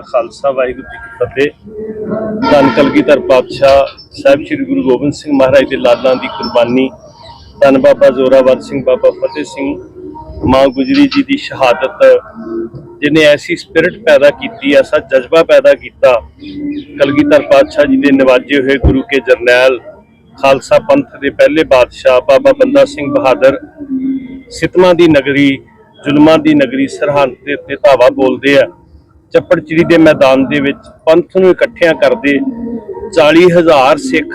ਕਾ ਖਾਲਸਾ, ਵਾਹਿਗੁਰੂ ਜੀ ਕੀ ਫਤਿਹ। ਧੰਨ ਕਲਗੀਧਰ ਪਾਤਸ਼ਾਹ ਸਾਹਿਬ ਸ੍ਰੀ ਗੁਰੂ ਗੋਬਿੰਦ ਸਿੰਘ ਮਹਾਰਾਜ ਦੇ ਲਾਲਾਂ ਦੀ ਕੁਰਬਾਨੀ। ਧੰਨ ਬਾਬਾ ਜ਼ੋਰਾਵਰ ਸਿੰਘ, ਬਾਬਾ ਫਤਿਹ ਸਿੰਘ, ਮਾਂ ਗੁਜਰੀ ਜੀ ਦੀ ਸ਼ਹਾਦਤ ਜਿਨੇ ਐਸੀ ਸਪਿਰਿਟ ਪੈਦਾ ਕੀਤੀ, ਐਸਾ ਜਜ਼ਬਾ ਪੈਦਾ ਕੀਤਾ। ਕਲਗੀਧਰ ਪਾਤਸ਼ਾਹ ਜੀ ਦੇ ਨਿਵਾਜੇ ਹੋਏ ਗੁਰੂ ਕੇ ਜਰਨੈਲ, ਖਾਲਸਾ ਪੰਥ ਦੇ ਪਹਿਲੇ ਬਾਦਸ਼ਾਹ ਬਾਬਾ ਬੰਦਾ ਸਿੰਘ ਬਹਾਦਰ, ਸਿਤਮਾ ਦੀ ਨਗਰੀ, ਜ਼ੁਲਮਾਂ ਦੀ ਨਗਰੀ ਸਰਹੰਦ ਦੇ ਉੱਤੇ ਧਾਵਾ ਬੋਲਦੇ ਆ। ਚੱਪੜਚਿੜੀ ਦੇ ਮੈਦਾਨ ਦੇ ਵਿੱਚ ਪੰਥ ਨੂੰ ਇਕੱਠਿਆਂ ਕਰਦੇ 40000 ਸਿੱਖ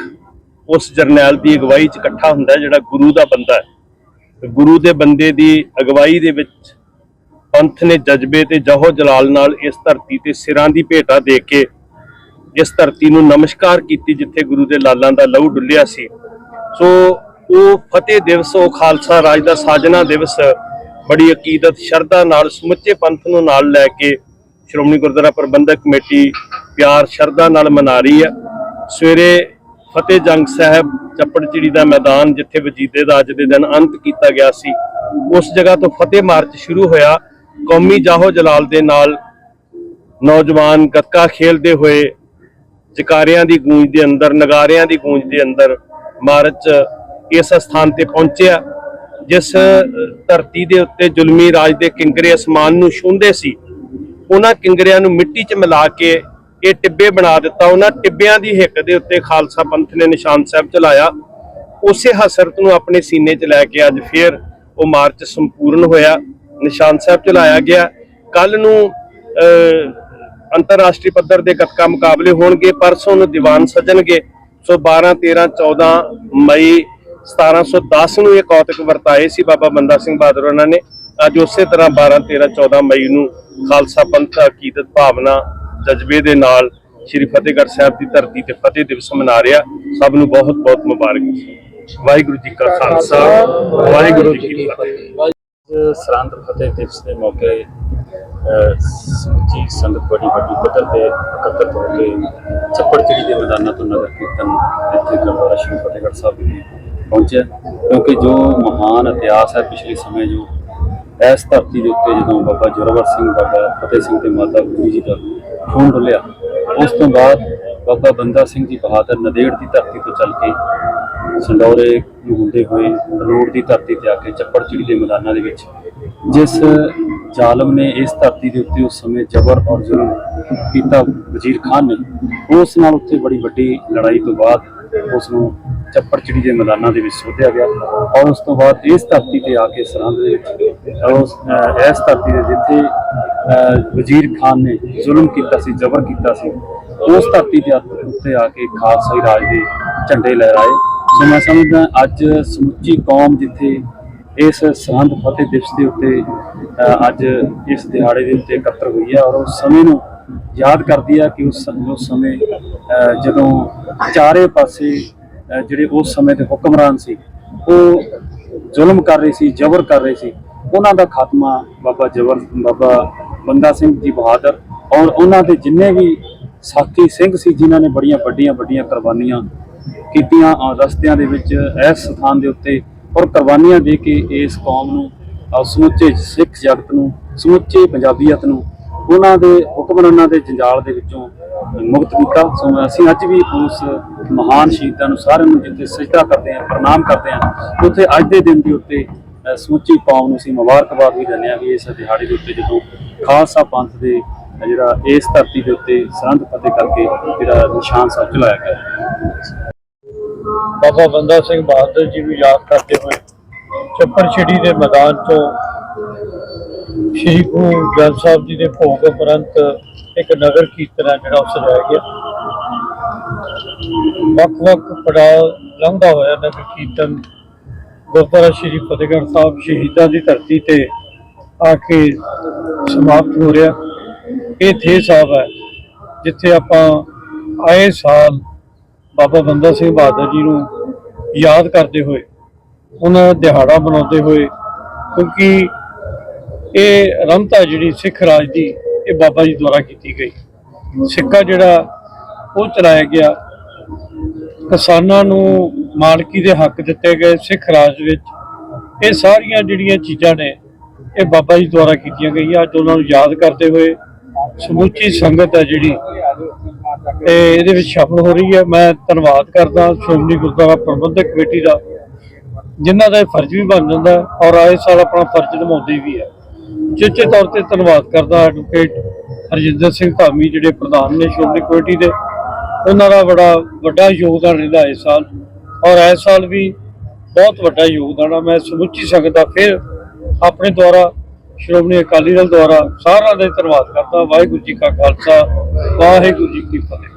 ਉਸ ਜਰਨੈਲ ਦੀ ਅਗਵਾਈ 'ਚ ਇਕੱਠਾ ਹੁੰਦਾ ਜਿਹੜਾ ਗੁਰੂ ਦਾ ਬੰਦਾ ਹੈ। ਗੁਰੂ ਦੇ ਬੰਦੇ ਦੀ ਅਗਵਾਈ ਦੇ ਵਿੱਚ ਪੰਥ ਨੇ ਜਜ਼ਬੇ ਤੇ ਜਹੋ ਜਲਾਲ ਨਾਲ ਇਸ ਧਰਤੀ ਤੇ ਸਿਰਾਂ ਦੀ ਭੇਟਾ ਦੇ ਕੇ ਇਸ ਧਰਤੀ ਨੂੰ ਨਮਸਕਾਰ ਕੀਤੀ, ਜਿੱਥੇ ਗੁਰੂ ਦੇ ਲਾਲਾਂ ਦਾ ਲਹੂ ਡੁੱਲਿਆ ਸੀ। ਸੋ ਉਹ ਫਤਿਹ ਦਿਵਸ, ਉਹ ਖਾਲਸਾ ਰਾਜ ਦਾ ਸਾਜਨਾ ਦਿਵਸ ਬੜੀ ਅਕੀਦਤ, ਸ਼ਰਧਾ ਨਾਲ ਸਮੁੱਚੇ ਪੰਥ ਨੂੰ ਨਾਲ ਲੈ ਕੇ ਸ਼੍ਰੋਮਣੀ ਗੁਰਦੁਆਰਾ ਪ੍ਰਬੰਧਕ ਕਮੇਟੀ ਪਿਆਰ ਸ਼ਰਧਾ ਨਾਲ ਮਨਾ ਰਹੀ ਹੈ। ਸਵੇਰੇ ਫਤਿਹ ਜੰਗ ਸਾਹਿਬ ਚੱਪੜਚਿੜੀ ਦਾ ਮੈਦਾਨ ਜਿੱਥੇ ਵਜੀਦੇ ਦਾ ਅੱਜ ਦੇ ਦਿਨ ਅੰਤ ਕੀਤਾ ਗਿਆ ਸੀ, ਉਸ ਜਗ੍ਹਾ ਤੋਂ ਫਤਿਹ ਮਾਰਚ ਸ਼ੁਰੂ ਹੋਇਆ। ਕੌਮੀ ਜਾਹੋ ਜਲਾਲ ਦੇ ਨਾਲ ਨੌਜਵਾਨ ਗੱਤਕਾ ਖੇਲਦੇ ਹੋਏ ਜਕਾਰਿਆਂ ਦੀ ਗੂੰਜ ਦੇ ਅੰਦਰ, ਨਗਾਰਿਆਂ ਦੀ ਗੂੰਜ ਦੇ ਅੰਦਰ ਮਾਰਚ ਇਸ ਸਥਾਨ ਤੇ ਪਹੁੰਚਿਆ, ਜਿਸ ਧਰਤੀ ਦੇ ਉੱਤੇ ਜ਼ੁਲਮੀ ਰਾਜ ਦੇ ਕਿੰਗਰੇ ਅਸਮਾਨ ਨੂੰ ਛੂੰਹਦੇ ਸੀ। ਉਹਨਾਂ ਕਿੰਗਰਿਆਂ ਨੂੰ ਮਿੱਟੀ 'ਚ ਮਿਲਾ ਕੇ ਇਹ ਟਿੱਬੇ ਬਣਾ ਦਿੱਤਾ। ਉਹਨਾਂ ਟਿੱਬਿਆਂ ਦੀ ਹਿੱਕ ਦੇ ਉੱਤੇ ਖਾਲਸਾ ਪੰਥ ਨੇ ਨਿਸ਼ਾਨ ਸਾਹਿਬ ਚਲਾਇਆ। ਉਸੇ ਹਸਰਤ ਨੂੰ ਆਪਣੇ ਸੀਨੇ 'ਚ ਲੈ ਕੇ ਅੱਜ ਫੇਰ ਉਹ ਮਾਰਚ ਸੰਪੂਰਨ ਹੋਇਆ। ਨਿਸ਼ਾਨ ਸਾਹਿਬ ਚਲਾਇਆ ਗਿਆ। ਕੱਲ ਨੂੰ ਅੰਤਰਰਾਸ਼ਟਰੀ ਪੱਧਰ ਦੇ ਗੱਤਕਾ ਮੁਕਾਬਲੇ ਹੋਣਗੇ, ਪਰਸੋਂ ਨੂੰ ਦੀਵਾਨ ਸਜਣਗੇ। ਸੋ 12 13 14 ਮਈ 1710 ਨੂੰ ਇਹ ਕੌਤਕ ਵਰਤਾਏ ਸੀ ਬਾਬਾ ਬੰਦਾ ਸਿੰਘ ਬਹਾਦਰ ਉਹਨਾਂ ਨੇ। ਅੱਜ ਉਸੇ ਤਰ੍ਹਾਂ 12 13 14 ਮਈ ਨੂੰ ਖਾਲਸਾ ਪੰਥ ਅਕੀਦਤ ਭਾਵਨਾ ਜਜ਼ਬੇ ਦੇ ਨਾਲ ਸ੍ਰੀ ਫਤਿਹਗੜ੍ਹ ਸਾਹਿਬ ਦੀ ਧਰਤੀ ਤੇ ਫਤਿਹ ਦਿਵਸ ਮਨਾ ਰਿਹਾ। ਸਭ ਨੂੰ ਬਹੁਤ ਬਹੁਤ ਮੁਬਾਰਕ। ਵਾਹਿਗੁਰੂ ਜੀ ਕਾ ਖਾਲਸਾ, ਵਾਹਿਗੁਰੂ ਜੀ ਕੀ ਫਤਿਹ। ਅੱਜ ਸਰਹੰਦ ਫਤਿਹ ਦਿਵਸ ਦੇ ਮੌਕੇ ਸਮੁੱਚੀ ਸੰਗਤ ਬੜੀ ਵੱਡੀ ਪੱਧਰ ਤੇ ਇਕੱਤਰ ਹੋ ਕੇ ਚੱਪੜਚਿੜੀ ਦੇ ਮੈਦਾਨਾਂ ਤੋਂ ਨਗਰ ਕੀਰਤਨ ਇੱਥੇ ਗੁਰਦੁਆਰਾ ਸ਼੍ਰੀ ਫਤਿਹਗੜ੍ਹ ਸਾਹਿਬ ਵਿਖੇ ਪਹੁੰਚਿਆ। ਕਿਉਂਕਿ ਜੋ ਮਹਾਨ ਇਤਿਹਾਸ ਹੈ ਪਿਛਲੇ ਸਮੇਂ ਜੋ ਇਸ ਧਰਤੀ ਦੇ ਉੱਤੇ ਜਦੋਂ ਬਾਬਾ ਜੋਰਾਵਰ ਸਿੰਘ, ਬਾਬਾ ਫਤਿਹ ਸਿੰਘ ਤੇ ਮਾਤਾ ਗੁਜਰੀ ਜੀ ਦਾ ਖੂਨ ਡੁੱਲਿਆ ਉਸ ਤੋਂ ਬਾਅਦ ਬਾਬਾ ਬੰਦਾ ਸਿੰਘ ਜੀ ਬਹਾਦਰ ਨਦੇੜ ਦੀ ਧਰਤੀ ਤੋਂ ਚੱਲ ਕੇ ਸੰਡੌਰੇ ਨੂੰ ਹੁੰਦੇ ਹੋਏ ਰੋਡ ਦੀ ਧਰਤੀ ਤੇ ਆ ਕੇ ਚੱਪੜਚਿੜੀ ਦੇ ਮੈਦਾਨਾਂ ਦੇ ਵਿੱਚ, ਜਿਸ ਜ਼ਾਲਮ ਨੇ ਇਸ ਧਰਤੀ ਦੇ ਉੱਤੇ ਉਸ ਸਮੇਂ ਜ਼ਬਰ ਔਰ ਜ਼ੁਲਮ ਕੀਤਾ, ਵਜ਼ੀਰ ਖਾਨ ਨੇ, ਉਸ ਨਾਲ ਉੱਥੇ ਬੜੀ ਵੱਡੀ ਲੜਾਈ ਤੋਂ ਬਾਅਦ ਉਸ ਨੂੰ ਚੱਪੜਚਿੜੀ ਦੇ ਮੈਦਾਨਾਂ ਦੇ ਵਿੱਚ ਸੋਧਿਆ ਗਿਆ ਔਰ ਉਸ ਤੋਂ ਬਾਅਦ ਇਸ ਧਰਤੀ ਤੇ ਆ ਕੇ ਸਰਹੰਦ ਦੇ ਵਿੱਚ ਉਸ ਇਸ ਧਰਤੀ ਦੇ ਜਿੱਥੇ ਵਜ਼ੀਰ ਖਾਨ ਨੇ ਜ਼ੁਲਮ ਕੀਤਾ ਸੀ, ਜ਼ਬਰ ਕੀਤਾ ਸੀ, ਉਸ ਧਰਤੀ ਦੇ ਉੱਤੇ ਆ ਕੇ ਖਾਲਸਾਈ ਰਾਜ ਦੇ ਝੰਡੇ ਲਹਿਰਾਏ। ਸੋ ਮੈਂ ਸਮਝਦਾ ਅੱਜ ਸਮੁੱਚੀ ਕੌਮ ਜਿੱਥੇ ਇਸ ਸਰਹੰਦ ਫਤਿਹ ਦਿਵਸ ਦੇ ਉੱਤੇ ਅੱਜ ਇਸ ਦਿਹਾੜੇ ਦੇ ਉੱਤੇ ਇਕੱਤਰ ਹੋਈ ਹੈ ਔਰ ਉਸ ਸਮੇਂ ਨੂੰ ਯਾਦ ਕਰਦੀ ਹੈ ਕਿ ਉਸ ਸਮੇਂ ਜਦੋਂ ਚਾਰੇ ਪਾਸੇ ਜਿਹੜੇ ਉਸ ਸਮੇਂ ਦੇ ਹੁਕਮਰਾਨ ਸੀ, ਉਹ ਜ਼ੁਲਮ ਕਰ ਰਹੇ ਸੀ, ਜ਼ਬਰ ਕਰ ਰਹੇ ਸੀ, ਉਹਨਾਂ ਦਾ ਖਾਤਮਾ ਬਾਬਾ ਜਬਰ, ਬਾਬਾ ਬੰਦਾ ਸਿੰਘ ਜੀ ਬਹਾਦਰ ਔਰ ਉਹਨਾਂ ਦੇ ਜਿੰਨੇ ਵੀ ਸਾਥੀ ਸਿੰਘ ਸੀ, ਜਿਨ੍ਹਾਂ ਨੇ ਬੜੀਆਂ ਵੱਡੀਆਂ ਵੱਡੀਆਂ ਕੁਰਬਾਨੀਆਂ ਕੀਤੀਆਂ ਰਸਤਿਆਂ ਦੇ ਵਿੱਚ, ਇਸ ਸਥਾਨ ਦੇ ਉੱਤੇ ਔਰ ਕੁਰਬਾਨੀਆਂ ਦੇ ਕੇ ਇਸ ਕੌਮ ਨੂੰ ਸਮੁੱਚੇ ਸਿੱਖ ਜਗਤ ਨੂੰ, ਸਮੁੱਚੇ ਪੰਜਾਬੀਅਤ ਨੂੰ, ਉਹਨਾਂ ਦੇ ਹੁਕਮਰਾਨਾਂ ਦੇ ਜੰਜਾਲ ਦੇ ਵਿੱਚੋਂ ਮੁਕਤ ਕੀਤਾ। ਸੋ ਅਸੀਂ ਅੱਜ ਵੀ ਉਸ ਮਹਾਨ ਸ਼ਹੀਦਾਂ ਨੂੰ ਸਾਰਿਆਂ ਨੂੰ ਜਿੱਥੇ ਸਜਦਾ ਕਰਦੇ ਹਾਂ, ਪ੍ਰਣਾਮ ਕਰਦੇ ਹਾਂ, ਉੱਥੇ ਅੱਜ ਦੇ ਦਿਨ ਦੇ ਉੱਤੇ ਸਮੁੱਚੀ ਕੌਮ ਨੂੰ ਅਸੀਂ ਮੁਬਾਰਕਬਾਦ ਵੀ ਦਿੰਦੇ ਹਾਂ ਵੀ ਇਸ ਦਿਹਾੜੇ ਦੇ ਉੱਤੇ ਜਦੋਂ ਖਾਲਸਾ ਪੰਥ ਦੇ ਜਿਹੜਾ ਇਸ ਧਰਤੀ ਦੇ ਉੱਤੇ ਸਰਹੰਦ ਫਤਿਹ ਕਰਕੇ ਜਿਹੜਾ ਨਿਸ਼ਾਨ ਸਾਹਿਬ ਚਲਾਇਆ ਗਿਆ। ਬਾਬਾ ਬੰਦਾ ਸਿੰਘ ਬਹਾਦਰ ਜੀ ਨੂੰ ਯਾਦ ਕਰਦੇ ਹੋਏ ਚੱਪੜਛਿੜੀ ਦੇ ਮੈਦਾਨ ਤੋਂ ਸ਼੍ਰੀ ਗੁਰੂ ਗ੍ਰੰਥ ਸਾਹਿਬ ਜੀ ਦੇ ਭੋਗ ਉਪਰੰਤ ਇੱਕ ਨਗਰ ਕੀਰਤਨ ਹੈ ਜਿਹੜਾ ਉਹ ਸਜਾਇਆ ਗਿਆ। ਵੱਖ-ਵੱਖ ਪੜਾਅ ਲੰਘਦਾ ਹੋਇਆ ਨਗਰ ਕੀਰਤਨ। ਗੁਰਦੁਆਰਾ ਸ਼੍ਰੀ ਫਤਿਹਗੜ੍ਹ ਸਾਹਿਬ ਸ਼ਹੀਦਾਂ ਦੀ ਧਰਤੀ ਤੇ ਆ ਕੇ ਸਮਾਪਤ ਹੋ ਰਿਹਾ। ਇਹ ਥੇ ਸਾਹਿਬ ਹੈ, ਜਿੱਥੇ ਆਪਾਂ ਆਏ ਸਾਲ ਬਾਬਾ ਬੰਦਾ ਸਿੰਘ ਬਹਾਦਰ ਜੀ ਨੂੰ ਯਾਦ ਕਰਦੇ ਹੋਏ, ਉਹਨਾਂ ਦਾ ਦਿਹਾੜਾ ਮਨਾਉਂਦੇ ਹੋਏ, ਕਿਉਂਕਿ ਇਹ ਰਮਤਾ ਜਿਹੜੀ ਸਿੱਖ ਰਾਜ ਦੀ ਇਹ ਬਾਬਾ ਜੀ ਦੁਆਰਾ ਕੀਤੀ ਗਈ। ਸਿੱਕਾ ਜਿਹੜਾ ਉਹ ਚਲਾਇਆ ਗਿਆ। ਕਿਸਾਨਾਂ ਨੂੰ ਮਾਲਕੀ ਦੇ ਹੱਕ ਦਿੱਤੇ ਗਏ ਸਿੱਖ ਰਾਜ ਵਿੱਚ। ਇਹ ਸਾਰੀਆਂ ਜਿਹੜੀਆਂ ਚੀਜ਼ਾਂ ਨੇ, ਇਹ ਬਾਬਾ ਜੀ ਦੁਆਰਾ ਕੀਤੀਆਂ ਗਈਆਂ। ਅੱਜ ਉਹਨਾਂ ਨੂੰ ਯਾਦ ਕਰਦੇ ਹੋਏ ਸਮੁੱਚੀ ਸੰਗਤ ਹੈ ਜਿਹੜੀ, ਤੇ ਇਹਦੇ ਵਿੱਚ ਸ਼ਾਮਲ ਹੋ ਰਹੀ ਹੈ। ਮੈਂ ਧੰਨਵਾਦ ਕਰਦਾ ਸ਼੍ਰੋਮਣੀ ਗੁਰਦੁਆਰਾ ਪ੍ਰਬੰਧਕ ਕਮੇਟੀ ਦਾ, ਜਿਨ੍ਹਾਂ ਦਾ ਇਹ ਫਰਜ਼ ਵੀ ਬਣ ਜਾਂਦਾ ਔਰ ਆਏ ਸਾਲ ਆਪਣਾ ਫਰਜ਼ ਨਿਭਾਉਂਦੇ ਵੀ ਹੈ। ਚੇਚੇ ਤੌਰ ਤੇ ਧੰਨਵਾਦ ਕਰਦਾ ਐਡਵੋਕੇਟ ਹਰਜਿੰਦਰ ਸਿੰਘ ਧਾਮੀ ਜਿਹੜੇ ਪ੍ਰਧਾਨ ਨੇ ਸ਼੍ਰੋਮਣੀ ਕਮੇਟੀ ਦੇ। ਉਹਨਾਂ ਦਾ ਬੜਾ ਵੱਡਾ ਯੋਗਦਾਨ ਰਹਿੰਦਾ ਇਸ ਸਾਲ। ਔਰ ਇਸ ਸਾਲ ਵੀ ਬਹੁਤ ਵੱਡਾ ਯੋਗਦਾਨ ਆ। ਮੈਂ ਸਮੁੱਚੀ ਸੰਗਤ ਦਾ ਫਿਰ ਆਪਣੇ ਦੁਆਰਾ, ਸ਼੍ਰੋਮਣੀ ਅਕਾਲੀ ਦਲ ਦੁਆਰਾ ਸਾਰਿਆਂ ਦਾ ਧੰਨਵਾਦ ਕਰਦਾ। ਵਾਹਿਗੁਰੂ ਜੀ ਕਾ ਖਾਲਸਾ, ਵਾਹਿਗੁਰੂ ਜੀ ਕੀ ਫਤਿਹ।